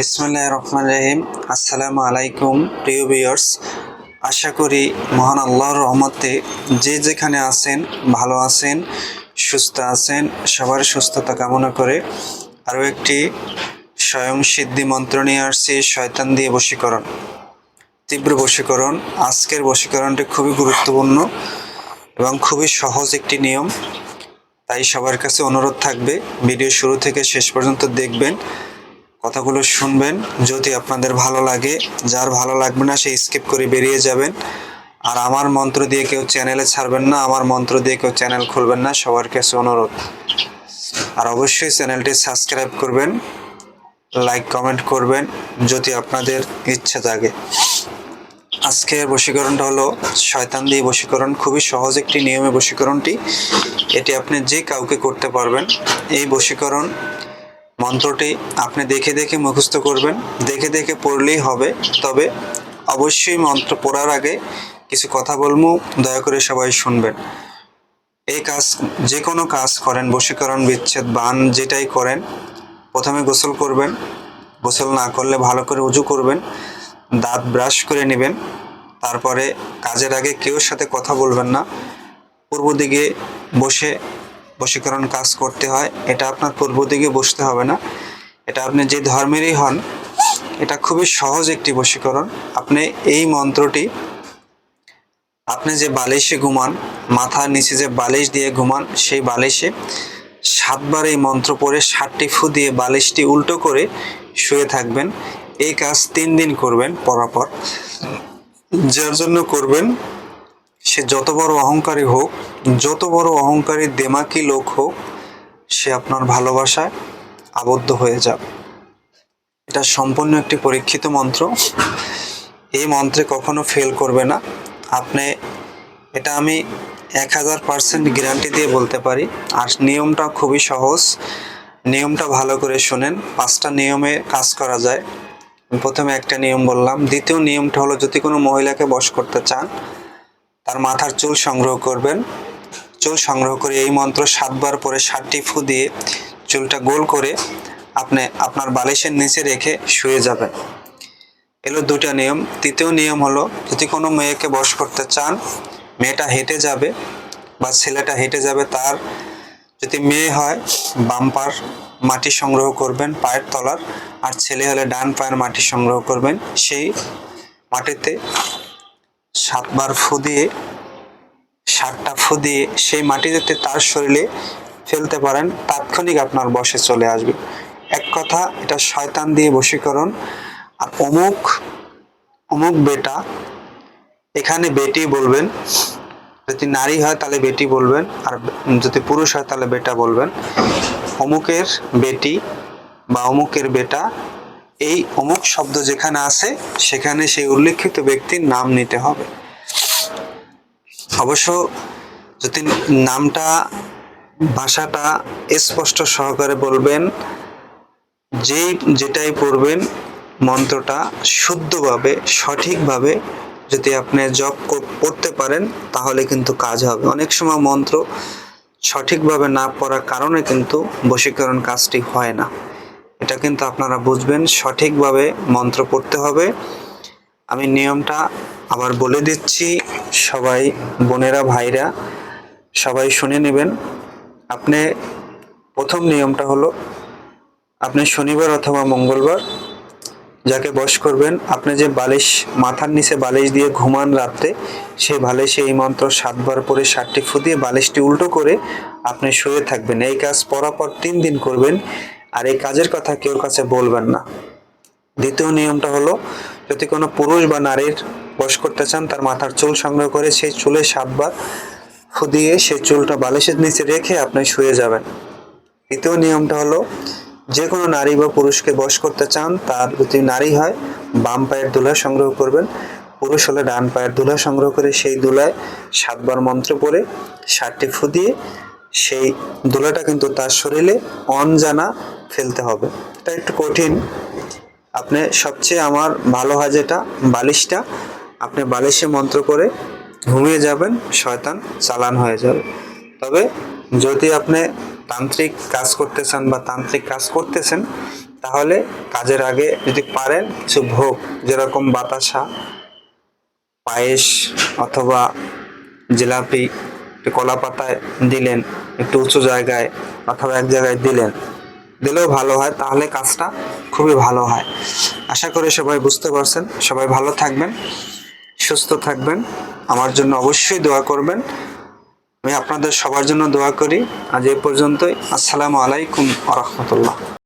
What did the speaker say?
বিসমুল্লাহ রহমান রহিম। আসসালামু আলাইকুম প্রিয় ভিউয়ার্স। আশা করি মহান আল্লাহর রহমতে যে যেখানে আছেন, ভালো আছেন, সুস্থ আছেন, সবার সুস্থতা কামনা করে আরও একটি স্বয়ং সিদ্ধি মন্ত্র নিয়ে আসছি, শয়তান দিয়ে বশীকরণ। তীব্র বশীকরণ। আজকের বশীকরণটি খুবই গুরুত্বপূর্ণ এবং খুবই সহজ একটি নিয়ম। তাই সবার কাছে অনুরোধ থাকবে, ভিডিও শুরু থেকে শেষ পর্যন্ত দেখবেন। কথাগুলো শুনবেন। যদি আপনাদের ভালো লাগে, যার ভালো লাগবে না, সে স্কিপ করে বেরিয়ে যাবেন। আর আমার মন্ত্র দিয়ে কেউ চ্যানেলে ছাড়বেন না, আমার মন্ত্র দিয়ে কেউ চ্যানেল খুলবেন না, সবার কাছে অনুরোধ। আর অবশ্যই চ্যানেলটি সাবস্ক্রাইব করবেন লাইক কমেন্ট করবেন, যদি আপনাদের ইচ্ছা জাগে। আজকের বশীকরণটা হলো শয়তান দিয়ে বশীকরণ। খুবই সহজ একটি নিয়মে বশীকরণটি। এটি আপনি যে কাউকে করতে পারবেন, এই বশীকরণ মন্ত্রটি আপনি দেখে দেখে মুখস্থ করবেন। দেখে দেখে পড়লেই হবে। তবে অবশ্যই মন্ত্র পড়ার আগে কিছু কথা বলব দয়া করে সবাই শুনবেন। এই কাজ, যে কোনো কাজ করেন, বশীকরণ, বিচ্ছেদ, বান যেটাই করেন, প্রথমে গোসল করবেন। গোসল না করলে ভালো করে উজু করবেন। দাঁত ব্রাশ করে নেবেন। তারপরে কাজের আগে কেউ সাথে কথা বলবেন না। পূর্ব দিকে বসে বশীকরণ কাজ করতে হয়, এটা আপনার পূর্ব দিকে বসতে হবে না। এটা আপনি যে ধর্মেরই হন, এটা খুবই সহজ একটি বশীকরণ। আপনি এই মন্ত্রটি, আপনি যে বালিশে ঘুমান, মাথার নিচে যে বালিশ দিয়ে ঘুমান, সেই বালিশে সাতবার এই মন্ত্র পড়ে ষাটটি ফু দিয়ে বালিশটি উল্টো করে শুয়ে থাকবেন। এই কাজ তিন দিন করবেন, পরাপর। যার জন্য করবেন সে যত বড় অহংকারী হোক, যত বড় অহংকারী দেমাকি লোক হোক, সে আপনার ভালোবাসায় আবদ্ধ হয়ে যাবে। এটা সম্পূর্ণ একটি পরীক্ষিত মন্ত্র। এই মন্ত্রে কখনো ফেল করবে না। আপনি, এটা আমি এক হাজার পার্সেন্ট গ্যারান্টি দিয়ে বলতে পারি। আর নিয়মটা খুবই সহজ। নিয়মটা ভালো করে শোনেন। পাঁচটা নিয়মে কাজ করা যায়। প্রথমে একটা নিয়ম বললাম। দ্বিতীয় নিয়মটা হলো, যদি কোনো মহিলাকে বশ করতে চান তার মাথার চুল সংগ্রহ করবেন। চুল সংগ্রহ করে এই মন্ত্র সাতবার পরে ষাটটি ফু দিয়ে চুলটা গোল করে আপনি আপনার বালিশের নিচে রেখে শুয়ে যাবেন। এলো দুটা নিয়ম। তৃতীয় নিয়ম হলো, যদি কোনো মেয়েকে বশ করতে চান, মেয়েটা হেঁটে যাবে বা ছেলেটা হেঁটে যাবে, তার যদি মেয়ে হয় বাম্পার মাটি সংগ্রহ করবেন পায়ের তলার, আর ছেলে হলে ডান পায়ের মাটি সংগ্রহ করবেন। সেই মাটিতে সাতবার ফু দিয়ে সাতটা ফু দিয়ে সেই মাটি যাতে তার শরীরে ফেলতে পারেন, তাৎক্ষণিক আপনার বসে চলে আসবে। এক কথা, এটা শয়তান দিয়ে বশীকরণ। আর অমুক অমুক বেটা, এখানে বেটি বলবেন, যদি নারী হয় তাহলে বেটি বলবেন, আর যদি পুরুষ হয় তাহলে বেটা বলবেন। অমুকের বেটি বা অমুকের বেটা, এই অমুক শব্দ যেখানে আছে, সেখানে সেই উল্লেখিত ব্যক্তির নাম নিতে হবে। অবশ্য যদি নামটা, ভাষাটা স্পষ্ট সহকারে বলবেন, যেই যেটাই পড়বেন, মন্ত্রটা শুদ্ধভাবে, সঠিকভাবে যদি আপনি জপ পড়তে পারেন, তাহলে কিন্তু কাজ হবে। অনেক সময় মন্ত্র সঠিকভাবে না পড়ার কারণে কিন্তু বশীকরণ কাজটি হয় না। এটা কিন্তু আপনারা বুঝবেন, সঠিকভাবে মন্ত্র পড়তে হবে। আমি নিয়মটা আবার বলে দিচ্ছি। সবাই বোনেরা, ভাইরা, সবাই শুনে নেবেন। আপনি প্রথম নিয়মটা হলো, আপনি শনিবার অথবা মঙ্গলবার যাকে বশ করবেন, আপনি যে বালিশ, মাথার নিচে বালিশ দিয়ে ঘুমান রাত্রে, সেই বালিশে এই মন্ত্র সাতবার পরে ষাটটি ফু দিয়ে বালিশটি উল্টো করে আপনি শুয়ে থাকবেন। এই কাজ পরাপর তিন দিন করবেন, আর এই কাজের কথা কেউর কাছে বলবেন না। দ্বিতীয় নিয়মটা হলো, যদি কোনো পুরুষ বা নারীর বশ করতে চান, তার মাথার চুল সংগ্রহ করে সেই চুলে সাতবার ফু দিয়ে সেই চুলটা বালিশের নিচে রেখে আপনি শুয়ে যাবেন। দ্বিতীয় নিয়মটা হলো, যে কোনো নারী বা পুরুষকে বশ করতে চান, তার যদি নারী হয়, বাম পায়ের দুলা সংগ্রহ করবেন। পুরুষ হলে ডান পায়ের দুলা সংগ্রহ করে সেই দুলায় সাতবার মন্ত্র পড়ে, ষাটটি ফু দিয়ে সেই দুলাটা কিন্তু তার শরীরে অনজানা ফেলতে হবে। এটা একটু কঠিন। আপনি সবচেয়ে আমার ভালো হয় যেটা, বালিশটা আপনি বালিশে মন্ত্র করে ঘুমিয়ে যাবেন, শয়তান চালান হয়ে যাবে। তবে যদি আপনি তান্ত্রিক কাজ করতে চান বা তান্ত্রিক কাজ করতেছেন, তাহলে কাজের আগে যদি পারেন কিছু ভোগ, যেরকম বাতাসা, পায়েস অথবা জিলাপি কলা পাতায় দিলেন, একটু উঁচু জায়গায় অথবা এক জায়গায় দিলেন, দিলেও ভালো হয়, তাহলে কাজটা খুবই ভালো হয়। আশা করি সবাই বুঝতে পারছেন। সবাই ভালো থাকবেন। সুস্থ থাকবেন। আমার জন্য অবশ্যই দোয়া করবেন। আমি আপনাদের সবার জন্য দোয়া করি। আজ এ পর্যন্তই। আসসালামু আলাইকুম আ রহমতুল্লাহ।